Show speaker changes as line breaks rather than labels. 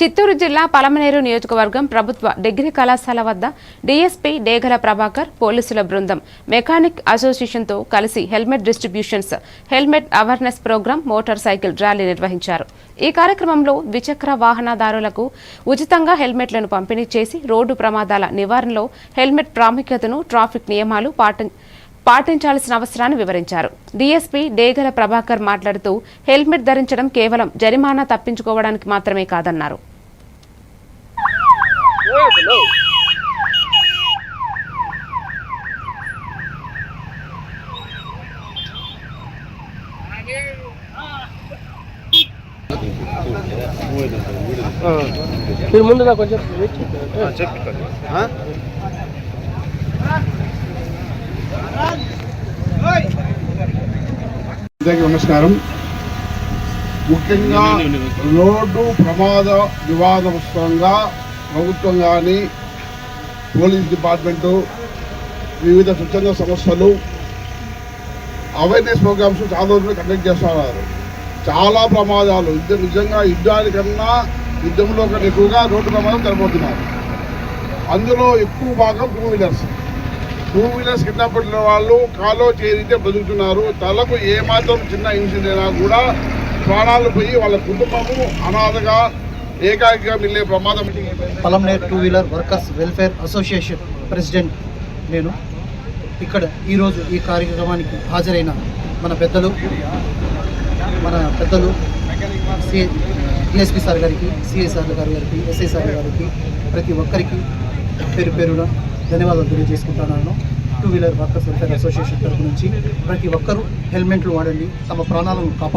చిత్తూరు జిల్లా పలమనేరు నియోజకవర్గం ప్రభుత్వ డిగ్రీ కళాశాల వద్ద డీఎస్పీ డేగల ప్రభాకర్ పోలీసుల బృందం. మెకానిక్ అసోసియేషన్తో కలిసి helmet distributions helmet awareness program motorcycle rally నిర్వహించారు. ఈ కార్యక్రమంలో ద్విచక్ర వాహనదారులకు ఉచితంగా హెల్మెట్లను పంపిణీ చేసి రోడ్డు ప్రమాదాల నివారణలో హెల్మెట్ ప్రాముఖ్యతను ట్రాఫిక్ నియమాలు పాటి పాటించాల్సిన అవసరాన్ని వివరించారు. డీఎస్పీ డేగల ప్రభాకర్ మాట్లాడుతూ హెల్మెట్ ధరించడం కేవలం జరిమానా తప్పించుకోవడానికి మాత్రమే కాదన్నారు.
మీరు ముందు కొంచెం వెయిట్ చేయండి.
అందరికీ నమస్కారం. ముఖ్యంగా రోడ్డు ప్రమాద నివారణోత్సవంగా ప్రభుత్వం కానీ పోలీస్ డిపార్ట్మెంటు వివిధ స్వచ్ఛంద సంస్థలు అవేర్నెస్ ప్రోగ్రామ్స్ చాలా రోజులు కండక్ట్ చేస్తున్నారు. చాలా ప్రమాదాలు. యుద్ధ నిజంగా యుద్ధానికన్నా యుద్ధంలో కన్నా ఎక్కువగా రోడ్డు ప్రమాదం చనిపోతున్నారు అందులో ఎక్కువ భాగం టూ వీలర్స్. టూ వీలర్స్ కింద పడిన వాళ్ళు కాలో చేరితే బతుకుతున్నారు. తలకు ఏమాత్రం చిన్న ఇన్సిడెంట్ అయినా కూడా ప్రాణాలు పోయి వాళ్ళ కుటుంబము అనాథగా ఏకాకిగా మిల్లే ప్రమాదం
Palamaner two wheeler workers welfare association president నేను ఇక్కడ ఈరోజు ఈ కార్యక్రమానికి హాజరైన మన పెద్దలు మన పెద్దలు సిఏ డిఎస్పీ సార్ గారికి సిఐ సార్ గారి గారికి ఎస్ఐ సార్ గారికి ప్రతి ఒక్కరికి పేరు పేరున ధన్యవాదాలు తెలియజేసుకుంటున్నాను. Two wheeler workers welfare association తరఫు నుంచి ప్రతి ఒక్కరూ హెల్మెట్లు వాడండి తమ ప్రాణాలను కాపాడు